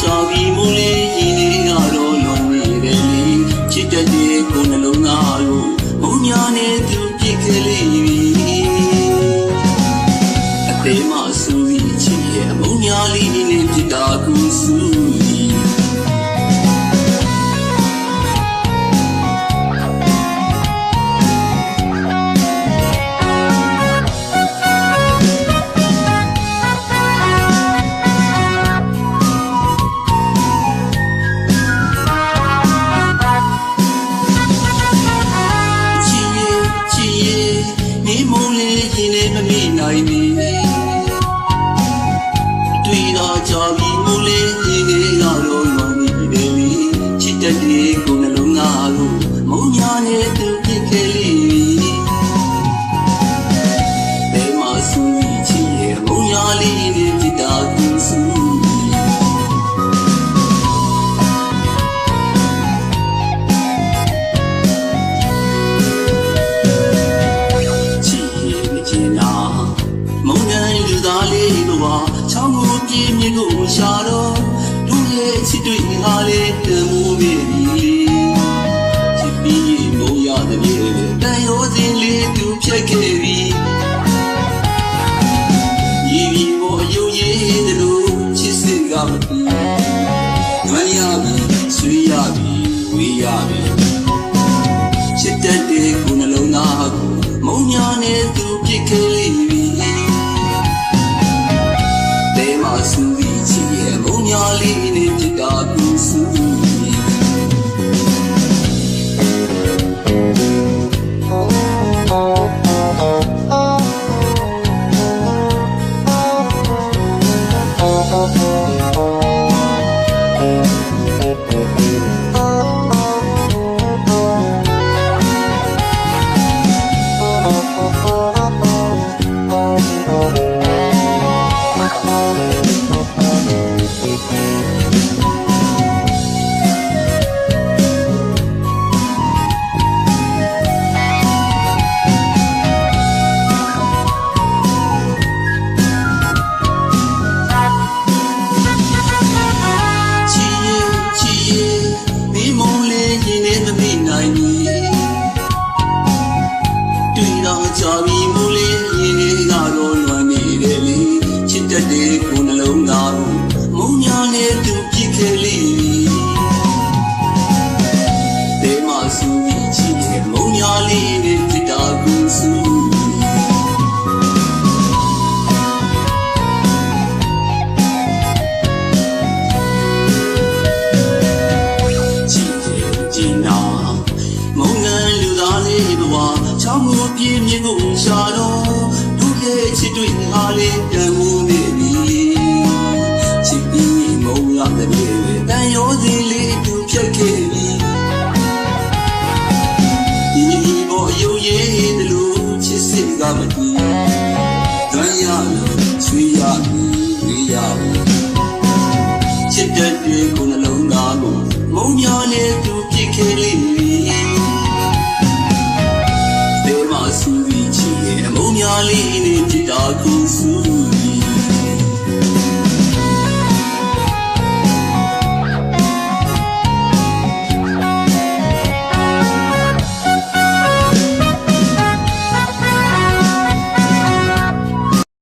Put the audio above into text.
ကြာပြီမိုးလေးရင်းလေးကတော့လွန်နေတယ်လေချစ်တဲ့ကိုနှလုံးသား မုံလေးရင်နဲ့မမိနိုင်ပြီတွေ့တော့ကြော်ပြီးမုံလေးရင်နဲ့ကတော့ရောမိတယ်လေချစ်တဲ့ဒီကိုနှလုံးသားကိုမုံညာနဲ့သူပြစ်ခဲ့လေဘယ်မှာဆူချီရဲ့မုံညာလေးနဲ့ လေးဘဝချောင်းကိုပြေးမြစ်ကိုရှာတော့လူရဲ့ချစ်တွေ့ငါလေးတမှုမိပြီချစ်ပြီးမိုးရတဲ့မြေတန်ရိုးစင်လေးသူဖြတ်ခဲ့ပြီဤဒီကိုအယုံရည်တယ်လို့ချစ်စစ်ကမပြီးငါရပြီဆွေးရပြီဝေးရပြီချစ်တတ်တဲ့ကိုယ်နှလုံးသားကိုမုံညာနဲ့သူ ရဲ့မုံ မုံညာလေးနဲ့ပြစ်တာကူဆူချစ်တယ်ကြည်နာမုံငန်လူသားလေးဘဝချောင်းကိုပြေးမြင့်ကိုရှာတော့ဒုရဲ့ချစ်တွေ့ငါလေးတန်မှုနေပြီ ဘယ်မှာ